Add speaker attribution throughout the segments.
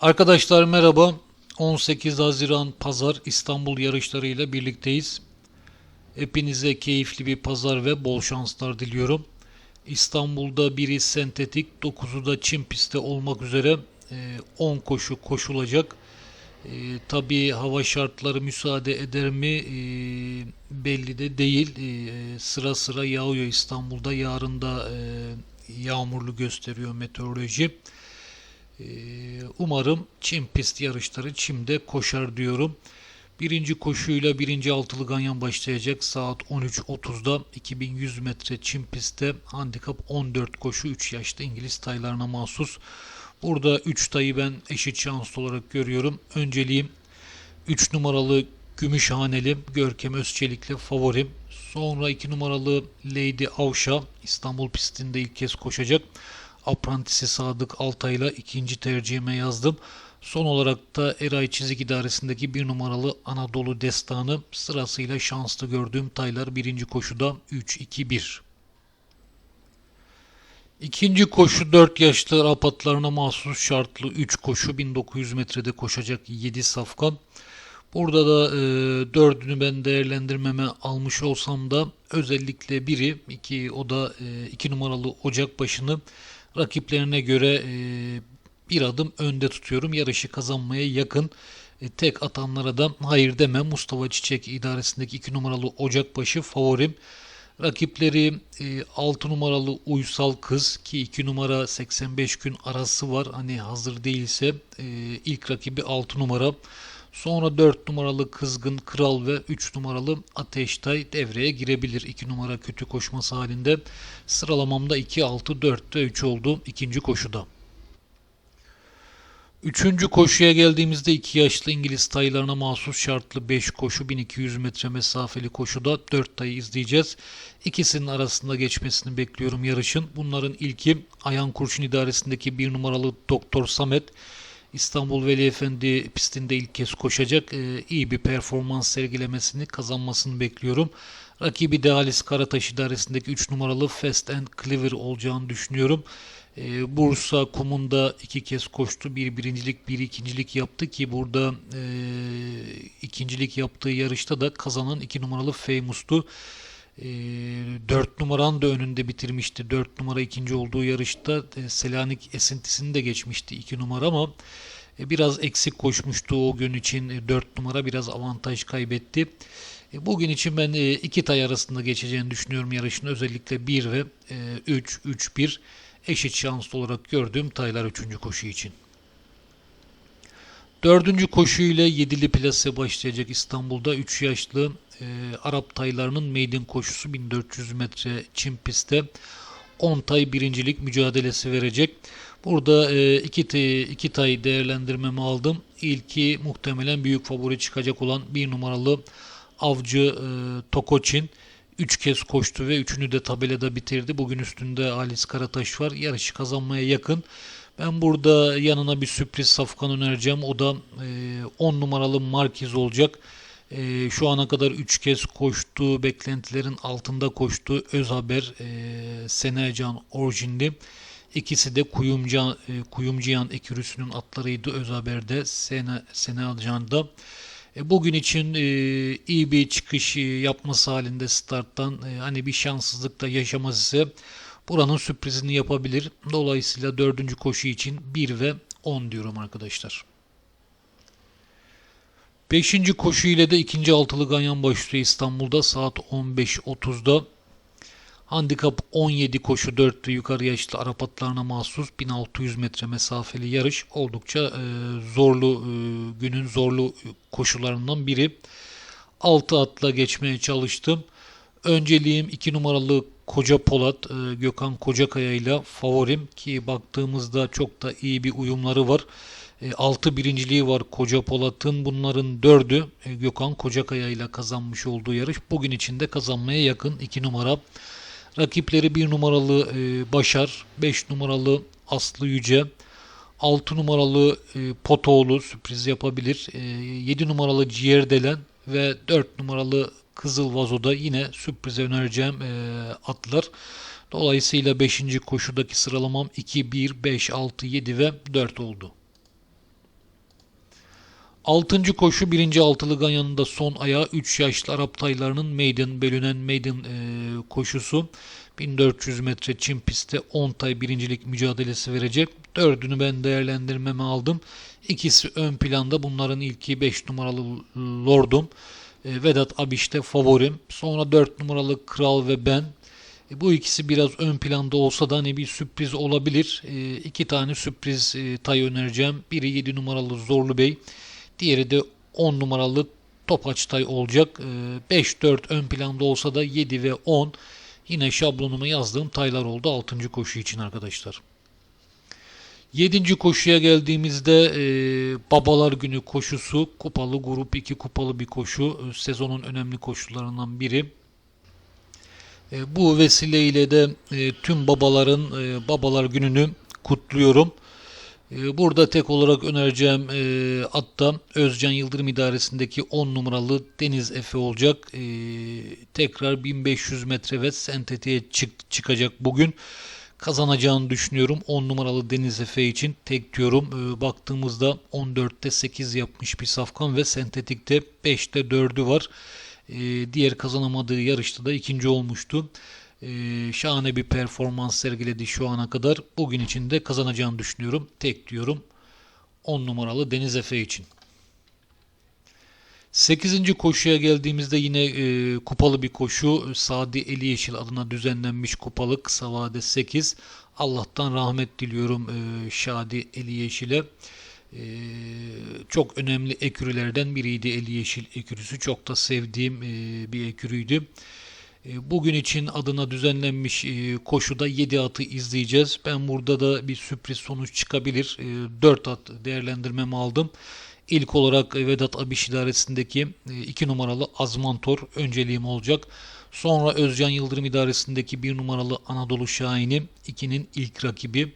Speaker 1: Arkadaşlar merhaba. 18 Haziran Pazar İstanbul yarışlarıyla birlikteyiz. Hepinize keyifli bir pazar ve bol şanslar diliyorum. İstanbul'da biri sentetik, 9'u da çim pistte olmak üzere e, 10 koşu koşulacak. E, tabii hava şartları müsaade eder mi e, belli de değil. E, sıra sıra yağıyor İstanbul'da. Yarın da e, yağmurlu gösteriyor meteoroloji. Ee, Umarım çim pist yarışları çimde koşar diyorum. Birinci koşuyla birinci altılı ganyan başlayacak saat 13.30'da 2100 metre çim pistte handikap 14 koşu 3 yaşta İngiliz taylarına mahsus. Burada 3 tayı ben eşit şanslı olarak görüyorum. Önceliğim 3 numaralı Gümüşhaneli Görkem Özçelik'le favorim. Sonra 2 numaralı Lady Avşa İstanbul pistinde ilk kez koşacak. Aprantisi Sadık Altay'la ikinci tercihime yazdım. Son olarak da Eray Çizik İdaresi'ndeki bir numaralı Anadolu Destanı sırasıyla şanslı gördüğüm taylar birinci koşuda 3-2-1. İkinci koşu 4 yaşlı Arap atlarına mahsus şartlı 3 koşu 1900 metrede koşacak 7 safkan. Burada da e, dördünü ben değerlendirmeme almış olsam da özellikle biri iki o da e, iki numaralı Ocak başını rakiplerine göre e, bir adım önde tutuyorum. Yarışı kazanmaya yakın. E, tek atanlara da hayır demem. Mustafa Çiçek idaresindeki 2 numaralı Ocakbaşı favorim. Rakipleri e, 6 numaralı Uysal Kız ki 2 numara 85 gün arası var. Hani hazır değilse e, ilk rakibi 6 numara. Sonra 4 numaralı Kızgın Kral ve 3 numaralı Ateştay devreye girebilir. 2 numara kötü koşması halinde. Sıralamamda 2, 6, 4 ve 3 oldu ikinci koşuda. Üçüncü koşuya geldiğimizde 2 yaşlı İngiliz taylarına mahsus şartlı 5 koşu 1200 metre mesafeli koşuda 4 tayı izleyeceğiz. İkisinin arasında geçmesini bekliyorum yarışın. Bunların ilki Ayan Kurşun idaresindeki 1 numaralı Doktor Samet. İstanbul Veli Efendi pistinde ilk kez koşacak. Ee, iyi bir performans sergilemesini kazanmasını bekliyorum. Rakibi de Halis Karataş idaresindeki 3 numaralı Fast and Clever olacağını düşünüyorum. Ee, Bursa kumunda iki kez koştu. Bir birincilik, bir ikincilik yaptı ki burada e, ikincilik yaptığı yarışta da kazanan 2 numaralı Famous'tu. E, 4 numaran da önünde bitirmişti. 4 numara ikinci olduğu yarışta e, Selanik esintisini de geçmişti 2 numara ama e, biraz eksik koşmuştu o gün için. E, 4 numara biraz avantaj kaybetti. E, bugün için ben iki tay arasında geçeceğini düşünüyorum yarışın. Özellikle 1 ve e, 3, 3-1 eşit şanslı olarak gördüğüm taylar 3. koşu için. Dördüncü koşu ile yedili plase başlayacak İstanbul'da 3 yaşlı e, Arap taylarının maiden koşusu 1400 metre çim pistte 10 tay birincilik mücadelesi verecek. Burada e, iki, iki tay değerlendirmemi aldım. İlki muhtemelen büyük favori çıkacak olan bir numaralı avcı e, Tokoçin. 3 kez koştu ve üçünü de tabelada bitirdi. Bugün üstünde Halis Karataş var. Yarışı kazanmaya yakın. Ben burada yanına bir sürpriz safkan önereceğim. O da 10 e, numaralı Markiz olacak. E, şu ana kadar 3 kez koştu. Beklentilerin altında koştu. Öz Haber, e, Senecan orijinli. İkisi de Kuyumcan, e, Kuyumciyan ekürüsünün atlarıydı. Öz Haber'de, Sene, Senecan'da. E, bugün için e, iyi bir çıkış e, yapması halinde starttan hani bir şanssızlık da yaşaması ise buranın sürprizini yapabilir. Dolayısıyla dördüncü koşu için 1 ve 10 diyorum arkadaşlar. Beşinci koşu ile de ikinci altılı ganyan başlıyor İstanbul'da saat 15.30'da. Handikap 17 koşu 4'lü yukarı yaşlı Arap atlarına mahsus 1600 metre mesafeli yarış oldukça e, zorlu e, günün zorlu koşularından biri. 6 atla geçmeye çalıştım. Önceliğim 2 numaralı Koca Polat, e, Gökhan Kocakaya ile favorim ki baktığımızda çok da iyi bir uyumları var. 6 birinciliği var Koca Polat'ın. Bunların 4'ü Gökhan Kocakaya ile kazanmış olduğu yarış. Bugün içinde kazanmaya yakın 2 numara. Rakipleri 1 numaralı e, Başar, 5 numaralı Aslı Yüce, 6 numaralı e, Potoğlu sürpriz yapabilir. E, 7 numaralı Ciğerdelen ve 4 numaralı Kızıl Vazo'da yine sürprize önereceğim e, atlar. Dolayısıyla 5. koşudaki sıralamam 2, 1, 5, 6, 7 ve 4 oldu. Altıncı koşu birinci altılı ganyanında son ayağı 3 yaşlı Arap taylarının maiden bölünen maiden e, koşusu. 1400 metre çim pistte 10 tay birincilik mücadelesi verecek. Dördünü ben değerlendirmeme aldım. İkisi ön planda. Bunların ilki 5 numaralı Lordum. E, Vedat Abiş'te favorim. Sonra 4 numaralı Kral ve ben. E, bu ikisi biraz ön planda olsa da hani bir sürpriz olabilir. E, iki tane sürpriz e, tay önereceğim. Biri 7 numaralı Zorlu Bey. Diğeri de 10 numaralı Topaç tay olacak. E, 5-4 ön planda olsa da 7 ve 10 yine şablonuma yazdığım taylar oldu 6. koşu için arkadaşlar. 7. koşuya geldiğimizde e, Babalar Günü koşusu kupalı grup 2 kupalı bir koşu. E, sezonun önemli koşularından biri. E, bu vesileyle de tüm babaların babalar gününü kutluyorum. E, burada tek olarak önereceğim e, atta Özcan Yıldırım idaresindeki 10 numaralı Deniz Efe olacak. E, tekrar 1500 metre ve sentetiğe çık, çıkacak bugün. Kazanacağını düşünüyorum. 10 numaralı Deniz Efe için tek diyorum. E, baktığımızda 14'te 8 yapmış bir safkan ve sentetikte 5'te 4'ü var. E, diğer kazanamadığı yarışta da ikinci olmuştu. E, şahane bir performans sergiledi şu ana kadar. Bugün için de kazanacağını düşünüyorum. Tek diyorum 10 numaralı Deniz Efe için. 8. koşuya geldiğimizde yine e, kupalı bir koşu. Sadi Eli Yeşil adına düzenlenmiş kupalı kısa vade 8. Allah'tan rahmet diliyorum e, Şadi Eli Yeşil'e. E, çok önemli ekürülerden biriydi Eli Yeşil ekürüsü. Çok da sevdiğim e, bir ekürüydü. E, bugün için adına düzenlenmiş e, koşuda 7 atı izleyeceğiz. Ben burada da bir sürpriz sonuç çıkabilir. 4 at değerlendirmemi aldım. İlk olarak Vedat Abiş idaresindeki 2 numaralı Azmantor önceliğim olacak. Sonra Özcan Yıldırım idaresindeki 1 numaralı Anadolu Şahin'i 2'nin ilk rakibi.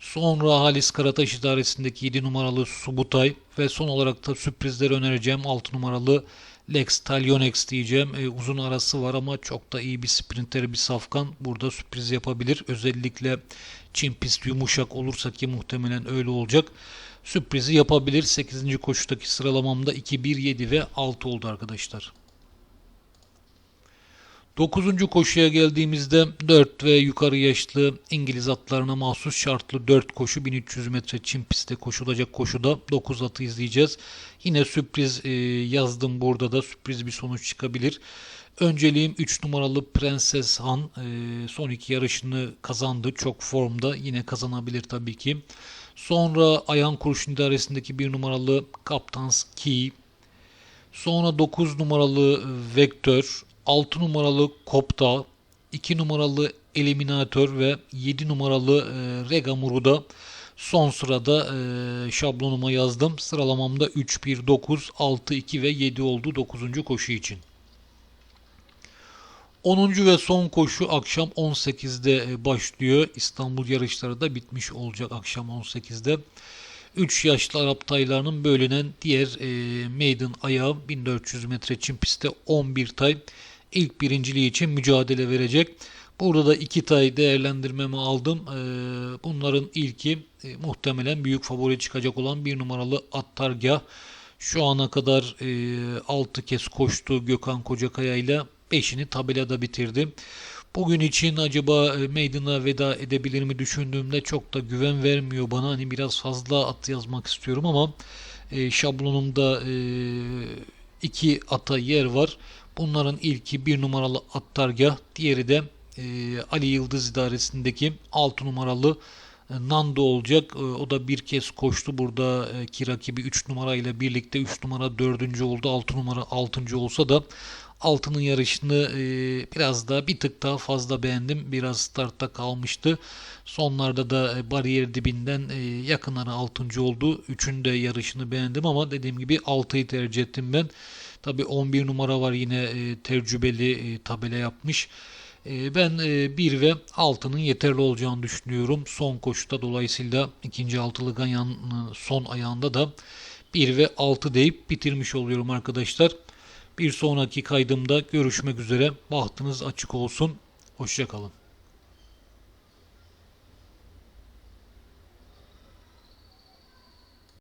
Speaker 1: Sonra Halis Karataş idaresindeki 7 numaralı Subutay ve son olarak da sürprizleri önereceğim 6 numaralı Lex Talionex diyeceğim. E, uzun arası var ama çok da iyi bir sprinter bir safkan. Burada sürpriz yapabilir. Özellikle Çin pist yumuşak olursa ki muhtemelen öyle olacak. Sürprizi yapabilir. 8. koşudaki sıralamamda 2, 1, 7 ve 6 oldu arkadaşlar. 9. koşuya geldiğimizde 4 ve yukarı yaşlı İngiliz atlarına mahsus şartlı 4 koşu 1300 metre çim pistte koşulacak koşuda 9 atı izleyeceğiz. Yine sürpriz e, yazdım burada da sürpriz bir sonuç çıkabilir. Önceliğim 3 numaralı Prenses Han e, son iki yarışını kazandı. Çok formda yine kazanabilir tabii ki. Sonra Ayhan Kurşun idaresindeki 1 numaralı Kaptans Key. Sonra 9 numaralı Vektör, 6 numaralı Kopta, 2 numaralı Eliminatör ve 7 numaralı e, Regamur'u da son sırada e, şablonuma yazdım. Sıralamamda 3, 1, 9, 6, 2 ve 7 oldu 9. koşu için. 10. ve son koşu akşam 18'de e, başlıyor. İstanbul yarışları da bitmiş olacak akşam 18'de. 3 yaşlı Arap taylarının bölünen diğer e, maiden ayağı 1400 metre çim pistte 11 tay ilk birinciliği için mücadele verecek. Burada da iki tay değerlendirmemi aldım. E, bunların ilki e, muhtemelen büyük favori çıkacak olan bir numaralı Attargah. Şu ana kadar e, 6 kez koştu Gökhan Kocakaya ile 5'ini tabelada bitirdi. Bugün için acaba e, Maiden'a veda edebilir mi düşündüğümde çok da güven vermiyor bana. Hani biraz fazla at yazmak istiyorum ama e, şablonumda e, iki ata yer var. Bunların ilki bir numaralı Attargah, diğeri de e, Ali Yıldız idaresindeki 6 numaralı e, Nando olacak. E, o da bir kez koştu. Burada e, ki rakibi 3 numarayla birlikte 3 numara 4. oldu. 6 numara 6. olsa da altının yarışını biraz daha bir tık daha fazla beğendim. Biraz startta kalmıştı. Sonlarda da bariyer dibinden yakın ara 6. oldu. 3'ün de yarışını beğendim ama dediğim gibi 6'yı tercih ettim ben. Tabi 11 numara var yine tecrübeli tabela yapmış. Ee, ben 1 e, ve 6'nın yeterli olacağını düşünüyorum. Son koşuda dolayısıyla ikinci altılı ganyanın son ayağında da 1 ve 6 deyip bitirmiş oluyorum arkadaşlar. Bir sonraki kaydımda görüşmek üzere. Bahtınız açık olsun. Hoşçakalın.